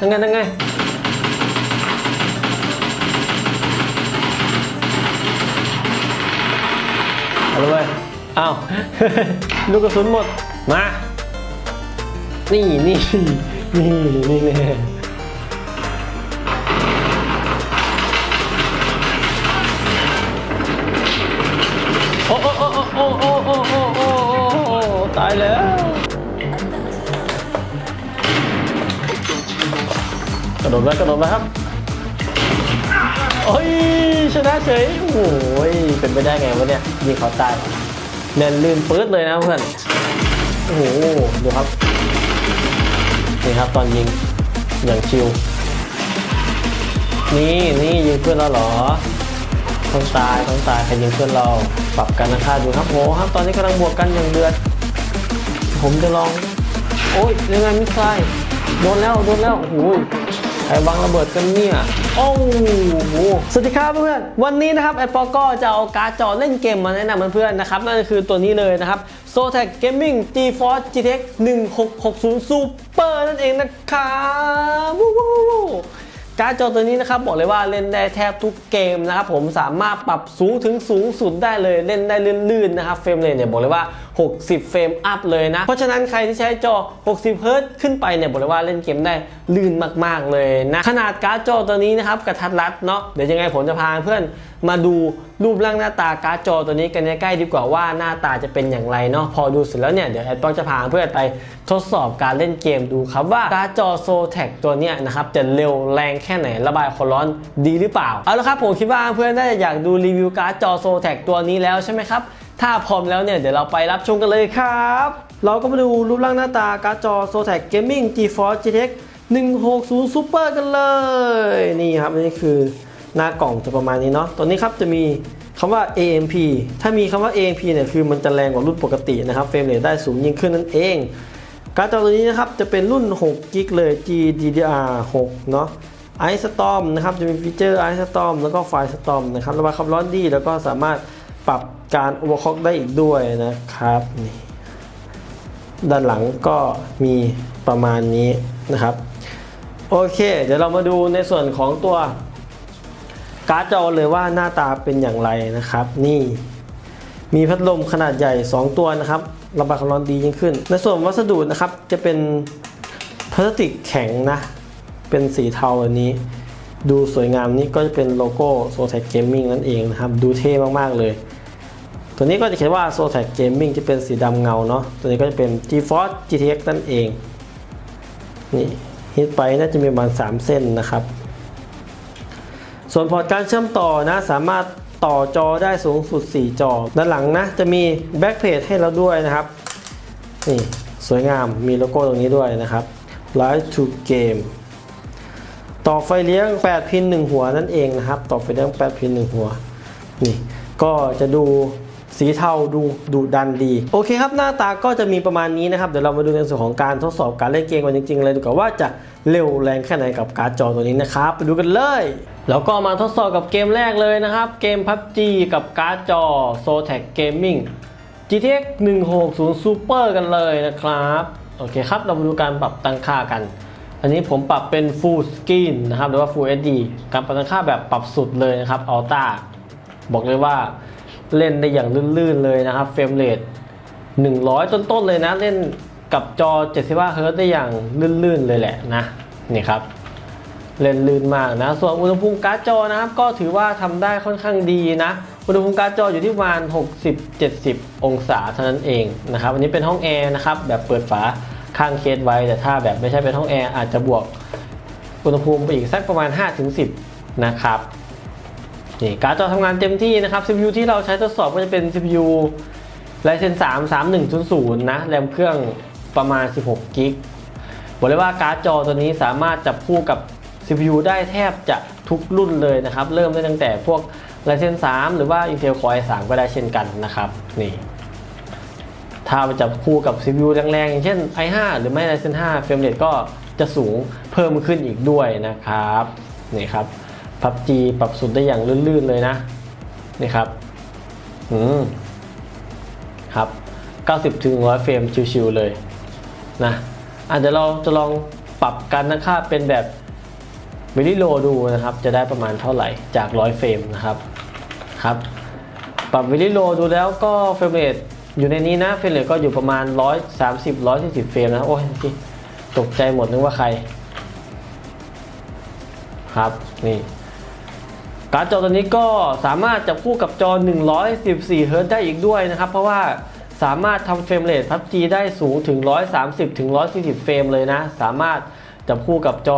ยังไงยังไงเอาเลยเว้ยอ้าวลูกกระสุนหมด มา นี่นี่นี่นี่แน่ ระโดดไปกระโดดไปครับโอ้ยชนะเฉยโอ้ยเป็นไปได้ไงวะเนี่ยยิงเขาตายเน้นลื่นปื๊ดเลยนะเพื่อนโอ้โหดูครับนี่ครับตอนยิงอย่างชิวนี่นี่ยิงเพื่อนเราเหรอต้องตายต้องตายใครยิงเพื่อนเราปรับกันนะค่าดูครับโอ้ครับตอนนี้กำลังบวกกันอย่างเดือดผมจะลอง โอ้ยยังไงมิสไซโดนแล้วโดนแล้วโอ้โห ใครวางระเบิดกันเนี่ย โอ้โห สวัสดีครับเพื่อนๆ วันนี้นะครับแอดปอก็จะเอาการ์ดจอเล่นเกมมาแนะนำเพื่อนๆนะครับ นั่นก็คือตัวนี้เลยนะครับ s o t e c Gaming GeForce GTX 1660 Super นั่นเองนะครับวู้วู้วู้การ์ดจอตัวนี้นะครับบอกเลยว่าเล่นได้แทบทุกเกมนะครับผมสามารถปรับสูงถึงสูงสุดได้เลยเล่นได้ลื่นๆนะครับเฟรมเรทเนี่ยบอกเลยว่า60 เฟรมอัพเลยนะ เพราะฉะนั้นใครที่ใช้จอ 60 เฮิร์ตซ์ขึ้นไปเนี่ยบอกเลยว่าเล่นเกมได้ลื่นมากๆเลยนะ ขนาดการ์ดจอตัวนี้นะครับกระทัดรัดเนาะเดี๋ยวยังไงผมจะพาเพื่อนมาดูรูปร่างหน้าตาการ์ดจอตัวนี้กันใกล้ดีกว่าว่าหน้าตาจะเป็นอย่างไรเนาะพอดูเสร็จแล้วเนี่ยเดี๋ยวแอดต้องจะพาเพื่อนไปทดสอบการเล่นเกมดูครับว่าการ์ดจอโซแท็กตัวเนี้ยนะครับจะเร็วแรงแค่ไหนระบายความร้อนดีหรือเปล่า เอาละครับผมคิดว่าเพื่อนน่าจะอยากดูรีวิวการ์ดจอโซแท็กตัวนี้แล้วใช่ไหมครับ ถ้าพร้อมแล้วเนี่ย เดี๋ยวเราไปรับชมกันเลยครับ เราก็มาดูรูปร่างหน้าตาการ์ดจอ s o t e c Gaming GeForce GTX 160 Super กันเลย นี่ครับนี่คือหน้ากล่องจะประมาณนี้เนาะตัวนี้ครับจะมีคำว่า AMP ถ้ามีคำว่า AMP เนี่ยคือมันจะแรงกว่ารุ่นปกตินะครับเฟรมเรทได้สูงยิ่งขึ้นนั่นเองการ์ดจอตัวนี้นะครับจะเป็นรุ่น6กิกเลย GDDR6 เนาะ Ice Storm นะครับจะมีฟีเจอร์ Ice Storm แล้วก็ Fire Storm นะครับระบายความร้อนดีแล้วก็สามารถ ปรับการ overclock ได้อีกด้วยนะครับนี่ด้านหลังก็มีประมาณนี้นะครับ โอเค เดี๋ยวเรามาดูในส่วนของตัวการ์ดจอเลยว่าหน้าตาเป็นอย่างไรนะครับ นี่มีพัดลมขนาดใหญ่ 2 ตัวนะครับระบายความร้อนดียิ่งขึ้น ในส่วนวัสดุนะครับจะเป็นพลาสติกแข็งนะ เป็นสีเทาอันนี้ ดูสวยงามนี่ก็จะเป็นโลโก้ s o t e c Gaming นั่นเองนะครับ ดูเท่มาก ๆ เลย ตัวนี้ก็จะเขียนว่า s o t e c Gaming จะเป็นสีดำเงาเนาะตัวนี้ก็จะเป็น GeForce GTX นั่นเองนี่ฮิตไปน่าจะมีประมาณ 3 เส้นนะครับ ส่วนพอร์ตการเชื่อมต่อนะสามารถต่อจอได้สูงสุด 4 จอ ด้านหลังนะจะมีแบ็กเพจให้เราด้วยนะครับ นี่สวยงามมีโลโก้ตรงนี้ด้วยนะครับ Live to Game ต่อไฟเลี้ยง 8 พิน 1 หัวนั่นเองนะครับ ต่อไฟเลี้ยง 8 พิน 1 หัว นี่ ก็จะดู สีเทาดูดุดันดี โอเคครับหน้าตาก็จะมีประมาณนี้นะครับ เดี๋ยวเรามาดูในส่วนของการทดสอบการเล่นเกมกันจริงๆเลยดีกว่าว่าจะเร็วแรงแค่ไหนกับการ์ดจอตัวนี้นะครับไปดูกันเลย แล้วก็มาทดสอบกับเกมแรกเลยนะครับ เกม PUBG กับการ์ดจอ s o t e c Gaming GTX 160 Super กันเลยนะครับโอเคครับเรามาดูการปรับตั้งค่ากัน อันนี้ผมปรับเป็น Full Screen นะครับหรือว่า Full HD การปรับตั้งค่าแบบปรับสุดเลยนะครับ Ultra บอกเลยว่า เล่นได้อย่างลื่นๆเลยนะครับเฟรมเรท100 ต้นๆเลยนะเล่นกับจอ 75เฮิร์ตซ์ได้อย่างลื่นๆเลยแหละนะนี่ครับเล่นลื่นมากนะ ส่วนอุณหภูมิการ์ดจอนะครับก็ถือว่าทำได้ค่อนข้างดีนะ อุณหภูมิการ์ดจออยู่ที่ประมาณ 60-70 องศาเท่านั้นเองนะครับอันนี้เป็นห้องแอร์นะครับแบบเปิดฝาข้างเคสไว้ แต่ถ้าแบบไม่ใช่เป็นห้องแอร์อาจจะบวกอุณหภูมิไปอีกสักประมาณ 5-10 นะครับ นี่การ์ดจอทำงานเต็มที่นะครับ CPU ที่เราใช้ทดสอบก็จะเป็น CPU Ryzen 3 3100 นะ แรมเครื่องประมาณ 16กิกบอกเลยว่าการ์ดจอตัวนี้สามารถจับคู่กับ CPU ได้แทบจะทุกรุ่นเลยนะครับ เริ่มได้ตั้งแต่พวก Ryzen 3 หรือว่า Intel Core i3 ก็ได้เช่นกันนะครับ นี่ ถ้าไปจับคู่กับ CPU แรงๆ อย่างเช่น i5 หรือไม่ Ryzen 5 เฟรมเรทก็จะสูงเพิ่มขึ้นอีกด้วยนะครับ นี่ครับ PUBG ปรับสุดได้อย่างลื่นๆเลยนะนี่ครับอืมครับ 90ถึง100เฟรมชิวๆเลยนะอาจจะเดี๋ยวเราจะลองปรับการตั้งค่าเป็นแบบวิดีโลดูนะครับ จะได้ประมาณเท่าไหร่จาก 100 เฟรมนะครับครับ ปรับวิดีโลดูแล้วก็เฟรมเรทอยู่ในนี้นะเฟรมเรทก็อยู่ประมาณ 130 140 เฟรมนะโอ้ยตกใจหมดนึกว่าใคร ครับนี่ การ์ดจอตัวนี้ก็สามารถจับคู่กับจอ 114เฮิร์ตได้อีกด้วยนะครับ เพราะว่าสามารถทำเฟรมเรท PUBG ได้สูงถึง 130ถึง140 เฟรมเลยนะ สามารถจับคู่กับจอ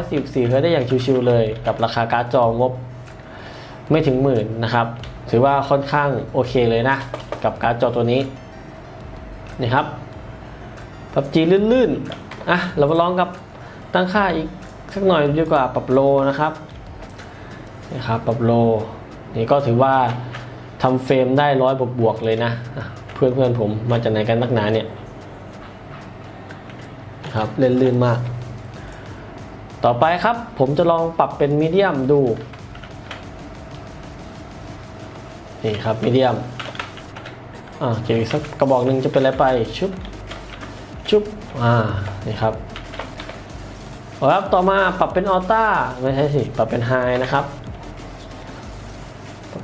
114เฮิร์ตได้อย่างชิวๆเลย กับราคาการ์ดจองบไม่ถึงหมื่นนะครับ ถือว่าค่อนข้างโอเคเลยนะ กับการ์ดจอตัวนี้นี่ครับ PUBG ลื่นๆอะเรามาลองกับตั้งค่าอีกสักหน่อยดีกว่าปรับโลนะครับ นี่ครับปรับโลนี่ก็ถือว่าทำเฟรมได้ร้อยบวกๆเลยนะ เพื่อนเพื่อนๆผมมาจากไหนกันนักหนาเนี่ยครับเล่นลื่นมาก ต่อไปครับผมจะลองปรับเป็นมีเดียมดูนี่ครับมีเดียมอ่าเกี่ยวอีกสักกระบอกหนึ่งจะเป็นอะไรไปชุบชุบอ่านี่ครับเอาครับต่อมาปรับเป็นออต้าไม่ใช่สิ ปรับเป็นไฮนะครับ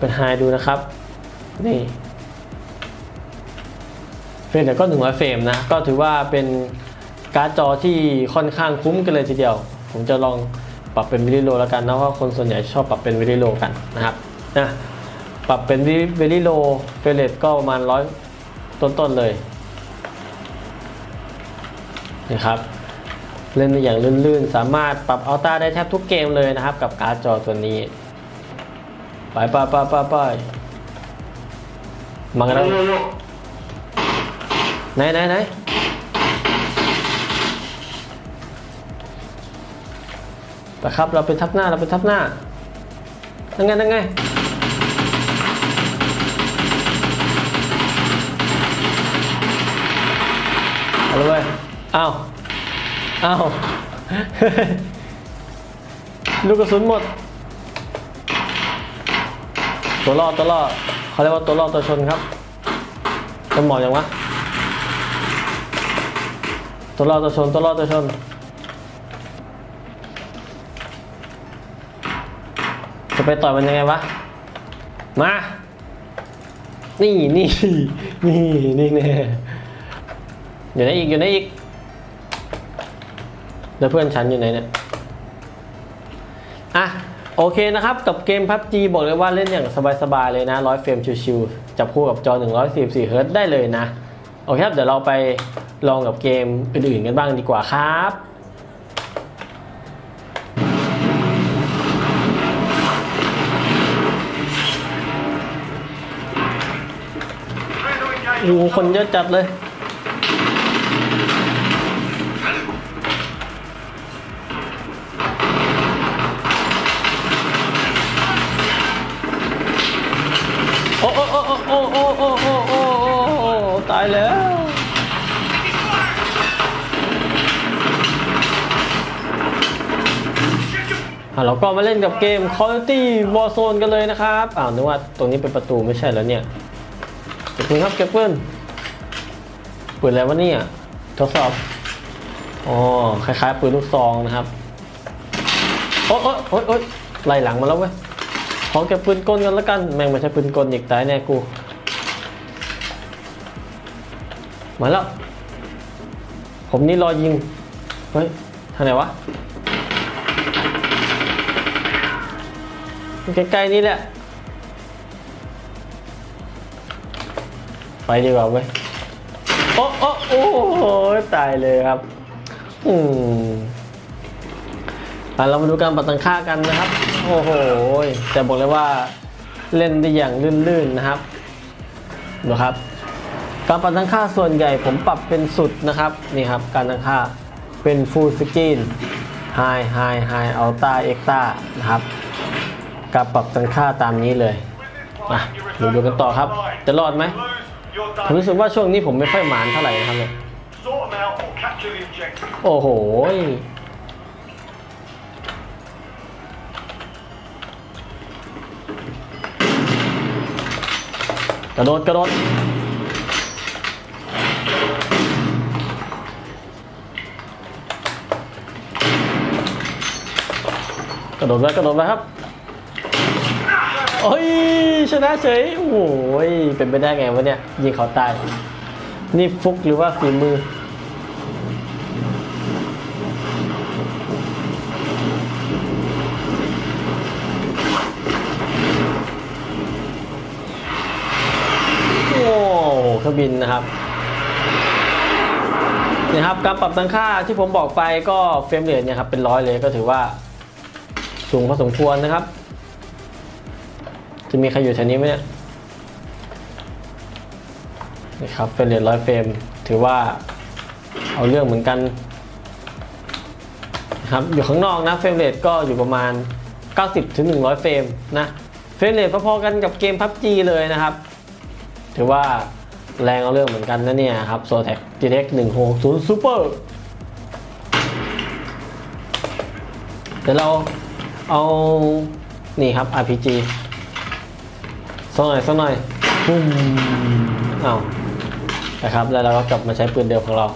เป็นไฮดูนะครับ นี่เฟรมเดี๋ยวก็100เฟรมนะ ก็ถือว่าเป็นการ์ดจอที่ค่อนข้างคุ้มกันเลยทีเดียว ผมจะลองปรับเป็นวิดีโลแล้วกันนะเพราะคนส่วนใหญ่ชอบปรับเป็นวิดีโลกันนะครับนะปรับเป็นวิดีโลเฟรมเรทก็ประมาณร้อยต้นๆเลยนี่ครับเล่นได้อย่างลื่นๆ สามารถปรับอัลต้าได้แทบทุกเกมเลยนะครับ กับการ์ดจอตัวนี้ ไปไปไปไปไปมากันแล้วไหนไหนไหนไปครับเราเป็นทับหน้าเราเป็นทับหน้านั่งไงนั่งไงเอาเลยเว้ยอ้าวอ้าวลูกกระสุนหมด ตัวรอตัวรอเขาเรียกว่าตัวรอตัวชนครับต้นหมออย่างวะตัวรอตัวชนตัวรอตัวชนจะไปต่อยมันยังไงวะ มา นี่นี่นี่นี่แน่อยู่ไหนอีกอยู่ไหนอีกแล้วเพื่อนฉันอยู่ไหนเนี่ย อะ โอเคนะครับ กับเกม PUBG บอกเลยว่าเล่นอย่างสบายๆเลยนะ100เฟรมชิวๆจับคู่กับจอ 144เฮิร์ตได้เลยนะ โอเคครับ เดี๋ยวเราไปลองกับเกมอื่นๆกันบ้างดีกว่าครับโอ้คนเยอะจัดเลย อะเราก็มาเล่นกับเกม Call of Duty Warzone กันเลยนะครับอ้าวนึกว่าตรงนี้เป็นประตูไม่ใช่แล้วเนี่ยเก็บปืนครับเก็บปืนปืนอะไรวะเนี่ยทดสอบอ๋อคล้ายๆปืนลูกซองนะครับโอ๊ยโอ๊ยโอ๊ยโอ๊ยไล่หลังมาแล้วเว้ยขอเก็บปืนกลกันแล้วกัน แม่งไม่ใช่ปืนกลอีกตายแน่กู มาแล้ว ผมนี่รอยิง เฮ้ยทางไหนวะ ใกล้ๆนี่แหละ ไปดีกว่าเว้ย โอ้โอ้โอ้โหตายเลยครับ อืมอะเรามาดูการปรับตังค่ากันนะครับ โอ้โหแต่บอกเลยว่าเล่นได้อย่างลื่นๆนะครับดูครับ การปรับตังค่าส่วนใหญ่ผมปรับเป็นสุดนะครับนี่ครับ การตังค่าเป็น Full Screen High High High Ultra Extra นะครับ การปรับตั้งค่าตามนี้เลยมาดูดูกันต่อครับ จะรอดไหมผมรู้สึกว่าช่วงนี้ผมไม่ค่อยหมานเท่าไหร่นะครับเนี่ยโอ้โหกระโดดกระโดดกระโดดไปกระโดดไปครับ โอ้ยชนะเฉย โอ้ยเป็นไปได้ไงวะเนี่ย ยิงเขาตาย นี่ฟุกหรือว่าฝีมือ โอ้เครื่องบินนะครับนี่ครับการปรับตั้งค่าที่ผมบอกไปก็เฟรมเรทเนี่ยครับเป็นร้อยเลยก็ถือว่าสูงพอสมควรนะครับ จะมีใครอยู่แถวนี้ไหมเนี่ยนี่ครับเฟรมเรทร้อยเฟรมถือว่าเอาเรื่องเหมือนกันนะครับอยู่ข้างนอกนะเฟรมเรทก็อยู่ประมาณ 90ถึง100 เฟรมนะเฟรมเรทพอๆกันกับเกม PUBG เลยนะครับ ถือว่าแรงเอาเรื่องเหมือนกันนะเนี่ยครับ s o t e c GTX 160 Super เดี๋ยวเราเอา นี่ครับ RPG สักหน่อยสักหน่อยปุ้มอ้าวนะครับ แล้วเราก็กลับมาใช้ปืนเดิมของเรา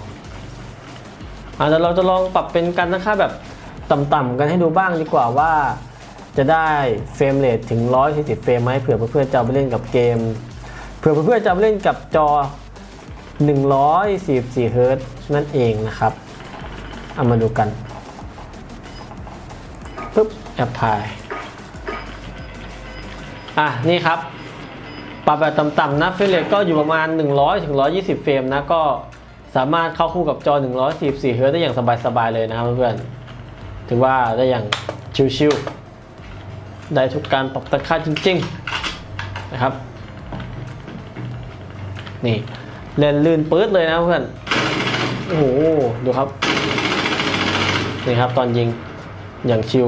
อาจจะเราจะลองปรับเป็นการตั้งค่าแบบต่ำๆกันให้ดูบ้างดีกว่าว่า จะได้เฟรมเรทถึง 140 เฟรมไหมเผื่อเพื่อนๆจะเอาไปเล่นกับเกม เผื่อเพื่อนๆจะเอาไปเล่นกับจอ 144เฮิร์ตนั่นเองนะครับเอามาดูกันปุ๊บแอปพลายอะ นี่ครับ ปรับแบบต่ำๆนะเฟรมเรทก็อยู่ประมาณ 100ถึง120 เฟรมนะก็สามารถเข้าคู่กับจอ 144 เฮิร์ตได้อย่างสบายๆเลยนะครับเพื่อนๆถือว่าได้อย่างชิวๆได้ทุกการปรับตั้งค่าจริงๆนะครับ นี่เล่นลื่นปื๊ดเลยนะเพื่อนโอ้โหดูครับ นี่ครับตอนยิงอย่างชิว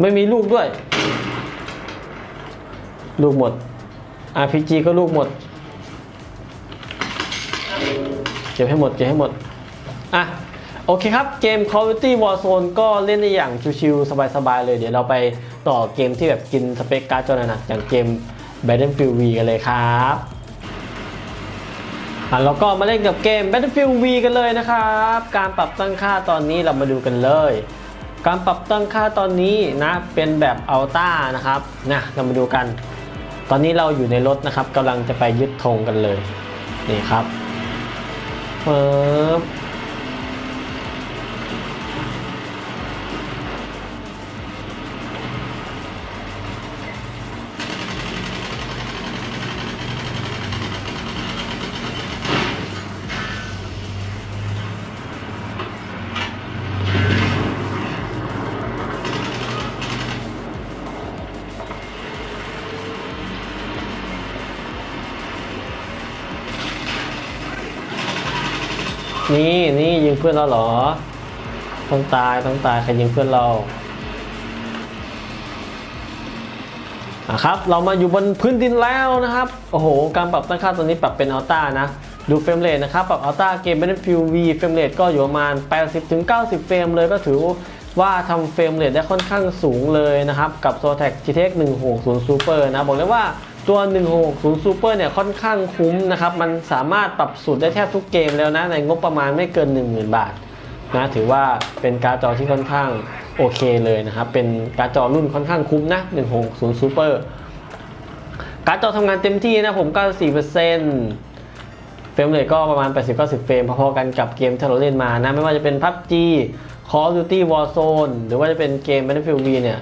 ไม่มีลูกด้วย ลูกหมด RPG ก็ลูกหมด เก็บให้หมด เก็บให้หมด อะ โอเคครับ เกม Call of Duty Warzone ก็เล่นได้อย่างชิวๆสบายๆเลย เดี๋ยวเราไปต่อเกมที่แบบกินสเปคการ์ดจอหนักอย่างเกม Battlefield V กันเลยครับอะเราก็มาเล่นกับเกม Battlefield V กันเลยนะครับ การปรับตั้งค่าตอนนี้เรามาดูกันเลย การปรับตั้งค่าตอนนี้นะเป็นแบบอัลต้านะครับนะเรามาดูกัน ตอนนี้เราอยู่ในรถนะครับกำลังจะไปยึดธงกันเลย นี่ครับเปิบ นี่นี่ยิงเพื่อนเราเหรอ ต้องตายต้องตายใครยิงเพื่อนเราอะครับ เรามาอยู่บนพื้นดินแล้วนะครับ โอ้โห การปรับตั้งค่าตัวนี้ปรับเป็นอัลต้านะ ดูเฟรมเรทนะครับ ปรับอัลต้าเกม Battlefield V เฟรมเรทก็อยู่ประมาณ 80ถึง90 เฟรมเลยก็ถือว่าทำเฟรมเรทได้ค่อนข้างสูงเลยนะครับ กับ Zotac GTX 160 Super นะ บอกเลยว่า ตัว160 Super เนี่ยค่อนข้างคุ้มนะครับ มันสามารถปรับสูตรได้แทบทุกเกมแล้วนะ ในงบประมาณไม่เกิน 10,000 บาทนะถือว่าเป็นการ์ดจอที่ค่อนข้างโอเคเลยนะครับ เป็นการ์ดจอรุ่นค่อนข้างคุ้มนะ 160 Super การ์ดจอทำงานเต็มที่นะผม 94%เฟรมเรทก็ประมาณ 80-90 เฟรมพอๆกันกับเกมที่เราเล่นมานะ ไม่ว่าจะเป็น PUBG Call of Duty Warzone หรือว่าจะเป็นเกม Battlefield V เนี่ย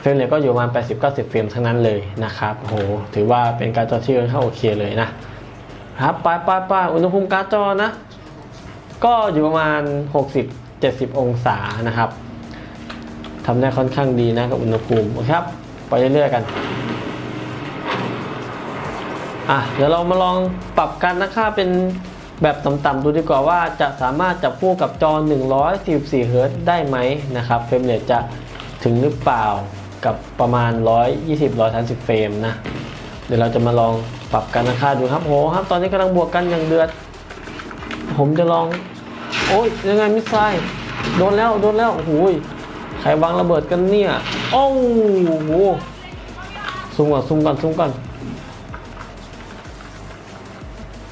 เฟรมเรทก็อยู่ประมาณ 80-90 เฟรมทั้งนั้นเลยนะครับโหถือว่าเป็นการ์ดจอที่ค่อนข้างโอเคเลยนะครับไปไปไปอุณหภูมิการ์ดจอนะ ก็อยู่ประมาณ 60-70 องศานะครับทำได้ค่อนข้างดีนะกับอุณหภูมิครับ ไปเรื่อยๆกันอะเดี๋ยวเรามาลองปรับการตั้งค่าเป็นแบบต่ำๆดูดีกว่าว่าจะสามารถจับคู่กับจอ 144เฮิรตซ์ได้ไหมนะครับเฟรมเรทจะถึงหรือเปล่า กับประมาณ 120-130 เฟรมนะ เดี๋ยวเราจะมาลองปรับการตั้งค่าดูครับโหครับ ตอนนี้กำลังบวกกันอย่างเดือด ผมจะลอง โอ้ยยังไงมิสไซล์โดนแล้วโดนแล้วโอ้โหยใครวางระเบิดกันเนี่ยโอ้โหซุ่มก่อนซุ่มก่อนซุ่มก่อน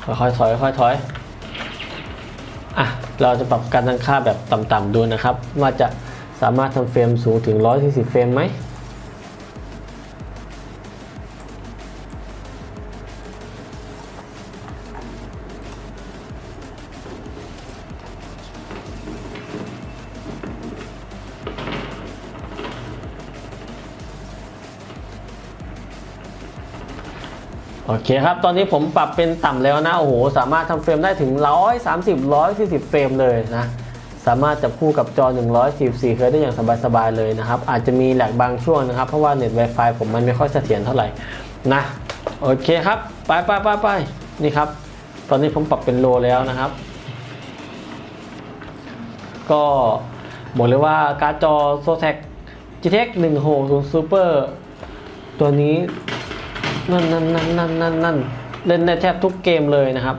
ค่อยๆถอยค่อยๆถอยอะเราจะปรับการตั้งค่าแบบต่ำๆดูนะครับ ว่าจะสามารถทำเฟรมสูงถึง 140 เฟรมไหม โอเคครับ ตอนนี้ผมปรับเป็นต่ำแล้วนะ โอ้โห สามารถทำเฟรมได้ถึง 130 140 เฟรมเลยนะ สามารถจับคู่กับจอ 144เฮิร์ตซ์ได้อย่างสบายๆเลยนะครับ อาจจะมีแหลกบางช่วงนะครับ เพราะว่าเน็ต Wi-Fi ผมมันไม่ค่อยเสถียรเท่าไหร่นะ โอเคครับ ไปไปไปไปนี่ครับ ตอนนี้ผมปรับเป็นโลแล้วนะครับ ก็บอกเลยว่าการ์ดจอ Zotac GTX 160 Super ตัวนี้ นั่นนั่นนั่นนั่นนั่นนั่นเล่นได้แทบทุกเกมเลยนะครับ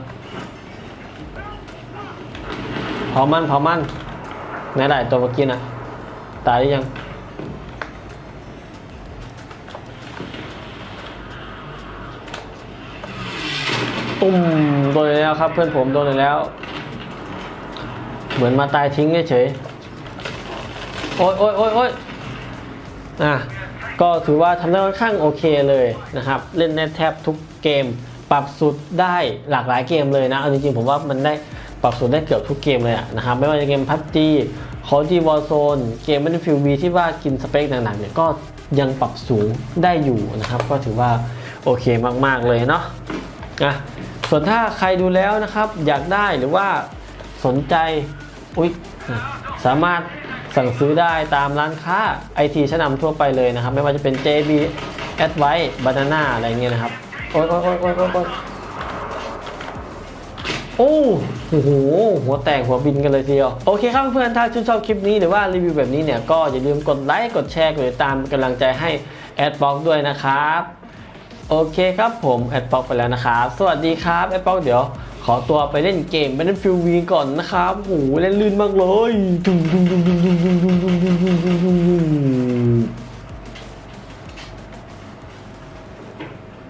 เผามันเผามันไหนได้ตัวเมื่อกี้นะตายหรือยังตุ้มโดนแล้วครับ เพื่อนผมโดนแล้ว เหมือนมาตายทิ้งเฉยโอ๊ยโอ๊ยโอ๊ย อะก็ถือว่าทำได้ค่อนข้างโอเคเลยนะครับ เล่นได้แทบทุกเกม ปรับสุดได้หลากหลายเกมเลยนะเอาจริงๆผมว่ามันได้ปรับสุดได้เกือบทุกเกมเลยนะครับ ไม่ว่าจะเกมพับจีคอจีวอลโซนเกม Battlefield V ที่ว่ากินสเปคหนักๆเนี่ยก็ยังปรับสูงได้อยู่นะครับ ก็ถือว่าโอเคมากๆเลยเนาะอะส่วนถ้าใครดูแล้วนะครับ อยากได้หรือว่าสนใจอุ๊ยสามารถ สั่งซื้อได้ตามร้านค้าไอทีชั้นนำทั่วไปเลยนะครับ ไม่ว่าจะเป็น JB Advice Banana อะไรเงี้ยนะครับ โอ๊ยโอ๊ยโอ๊ยโอ๊ยโอ๊ยโอ้โห หัวแตกหัวบินกันเลยทีเดียว โอเคครับเพื่อนๆถ้าชื่นชอบคลิปนี้หรือว่ารีวิวแบบนี้เนี่ย ก็อย่าลืมกดไลค์ กดแชร์ กดติดตามกำลังใจให้แอดบ็อกด้วยนะครับ โอเคครับผมแอดบ็อกไปแล้วนะครับ สวัสดีครับแอดบ็อกเดี๋ยว ขอตัวไปเล่นเกม Battlefield V ก่อนนะครับโอ้โหเล่นลื่นมากเลย